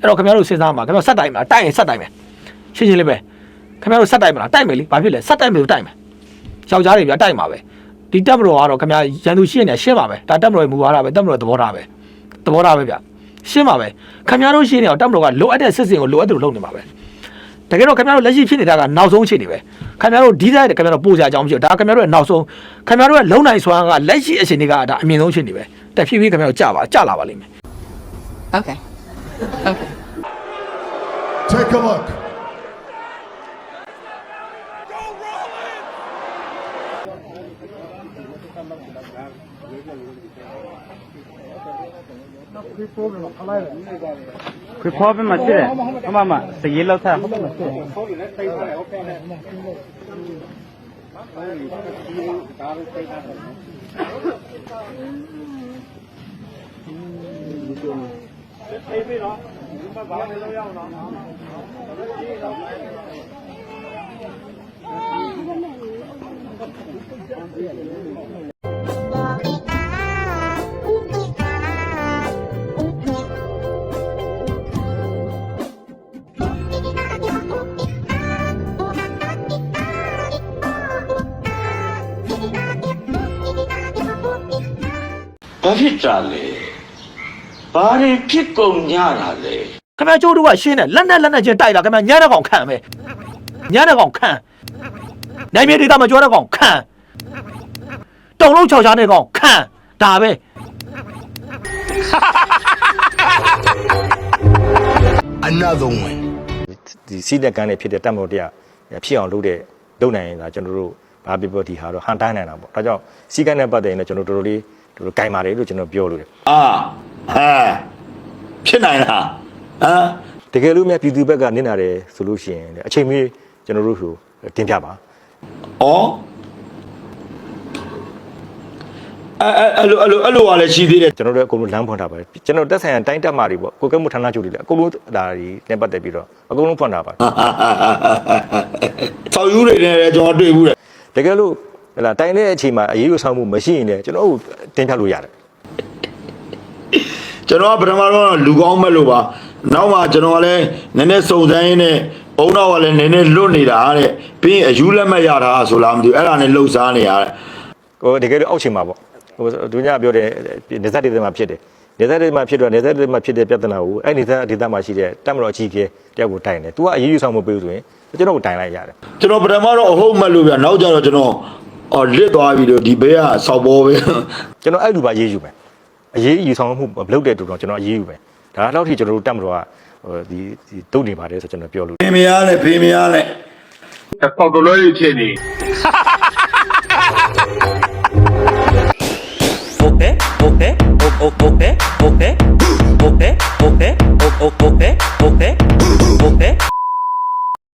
အဲ့တော့ခင်ဗျားတို့စဉ်းစားမှာခင်ဗျားဆက်တိုင်းမှာတိုက်ရင်ဆက်တိုင်းမယ်ရှင်းရှင်းလေးပဲခင်ဗျားတို့ဆက်တိုင်းမလားတိုက်မယ်လေဘာဖြစ်လဲဆက်တိုင်းမယ်လို့တိုက်မယ်ယောက်ျားတွေပြတိုက်မှာပဲဒီတက်မတော်ကတော့ခင်ဗျားရန်သူရှင်းနေရှင်းပါပဲဒါတက်မတော်ရဲ့မူဝါဒပဲတက်မတော်ရဲ့သဘောထားပဲသဘောထားပဲဗျရှင်းပါပဲခင်ဗျားတို့ရှင်းနေအောင်တက်မတော်ကလိုအပ်တဲ့စစ်စင်ကိုလိုအပ်တယ်လို့လုပ်နေမှာပဲတကယ်တော့ခင်ဗျားတို့လက်ရှိဖြစ်နေတာကနောက်ဆုံးအခြေအနေပဲခင်ဗျားတို့ဒီတိုင်းခင်ဗျားတို့ပို့ကြအကြောင်းမရှိဘူးဒါခင်ဗျားတို့ရဲ့နောက်ဆုံးခင်ဗျားတို့ရဲ့လုံနိုင်စွမ်းကလက်ရှိအခြေအနေကဒါအမြင့်ဆုံးအခြေအနေပဲတက်ဖြည်းဖြည်းခင်ဗျားတို့ကြာပါကြာလာပါလိမ့်မယ် Okay. Okay. Take a look. ။ခွေခေါ်ပြီးမှရှိတယ်။အမမစရေးလော က်ထားဟုတ်မှာရှိတယ်ဘာဖြစ်တာလဲ ဘာတွေဖြစ်ကုန်ကြတာလဲခင်ဗျားကျိုးတို့ကရှင်းတယ်လက်နဲ့လက်နဲ့ချင်းတိုက်လာခင်ဗျာညံ့တဲ့ကောင်ခံပဲညံ့တဲ့ကောင်ခံနိုင်မြေဒေတာမကြောတဲ့ကောင်ခံတုံလုံးချောက်ချားတဲ့ကောင်ခံဒါပဲ Another one. ဒီစီးတဲ့ကန်းနဲ့ဖြစ်တဲ့တက်မတော်တရားဖြစ်အောင်လုပ်တဲ့လုပ်နိုင်ရင်ဒါကျွန်တော်တို့ဘာပြပြောဒီဟာတော့ဟန်တိုင်းနိုင်တာပေါ့ဒါကြောင့်စီးကန်းနဲ့ပတ်သက်ရင်လည်းကျွန်တော်တို့တော်တော်လေးတို့တို့ကင်ပါတယ်လို့ကျွန်တော်ပြောလို့တယ်အာ ဟဲဖြစ်နိုင်လားဟမ်တကယ်လို့များပြည်သူဘက်ကနင့်နာတယ်ဆိုလို့ရှိရင်လည်းအချိန်မီကျွန်တော်တို့ဟိုတင်ပြပါဩအဲအဲအဲ့လိုအဲ့လိုအဲ့လိုကလည်းရှိသေးတယ်ကျွန်တော်တို့အကုန်လုံးလမ်းဖွင့်ထားပါတယ်ကျွန်တော်တက်ဆိုင်ရာတိုင်းတက်မှာတွေပေါ့ကိုကဲမှုဌာနချုပ်တွေလည်းအကုန်လုံးဒါတွေနဲ့ပတ်သက်ပြီးတော့အကုန်လုံးဖွင့်ထားပါတယ်ဆောက်ယူတွေနဲ့လည်းကျွန်တော်တွေ့ဘူးတယ်တကယ်လို့ဟလာတိုင်းတဲ့အချိန်မှာအရေးယူဆောင်မှုမရှိရင်လည်းကျွန်တော်တို့တင်ပြလို့ရတယ် ကျွန်တော်ကပထမတော့လူကောင်းမဲ့လို့ပါနောက်မှကျွန်တော်ကလည်းနည်းနည်းစုံစမ်းရင်းနဲ့ဘုံတော့ကလည်းနည်းနည်းလွတ်နေတာတဲ့ပြီးရင်အယူလက်မဲ့ရတာဆိုလားမသိဘူးအဲ့ဒါနဲ့လှုပ်ရှားနေရတဲ့ဟိုတကယ်လို့အောက်ချိန်မှာပေါ့ဟိုဒုညပြောတယ်နေသက်ဒေသမှာဖြစ်တယ်နေသက်ဒေသမှာဖြစ်တော့နေသက်ဒေသမှာဖြစ်တဲ့ပြဿနာကိုအဲ့နေသက်ဒေသမှာရှိတဲ့တက်မတော်အကြီးကြီးတယောက်ကိုတိုင်တယ်။ तू ကအရေးယူဆောင်မပေးဘူးဆိုရင်ကျွန်တော်ကိုတိုင်လိုက်ရတယ်ကျွန်တော်ပထမတော့အဟုတ်မဲ့လို့ဗျနောက်ကြတော့ကျွန်တော်အော်လစ်သွားပြီလို့ဒီဘေးကစောက်ပေါ်ပဲ။ကျွန်တော်အဲ့လူပါရေးယူမယ်။ အရေးယူဆောင်မှုမလုပ်တဲ့တူတော့ကျွန်တော်အရေးယူမယ်။ဒါတော့ထိကျွန်တော်တို့တက်မတော်ကဟိုဒီဒီတုတ်နေပါတယ်ဆိုကျွန်တော်ပြောလို့ဖေမရနဲ့ဖေမရနဲ့ပေါက်တလို့ရဖြစ်နေ Okay, okay, okay, okay, okay.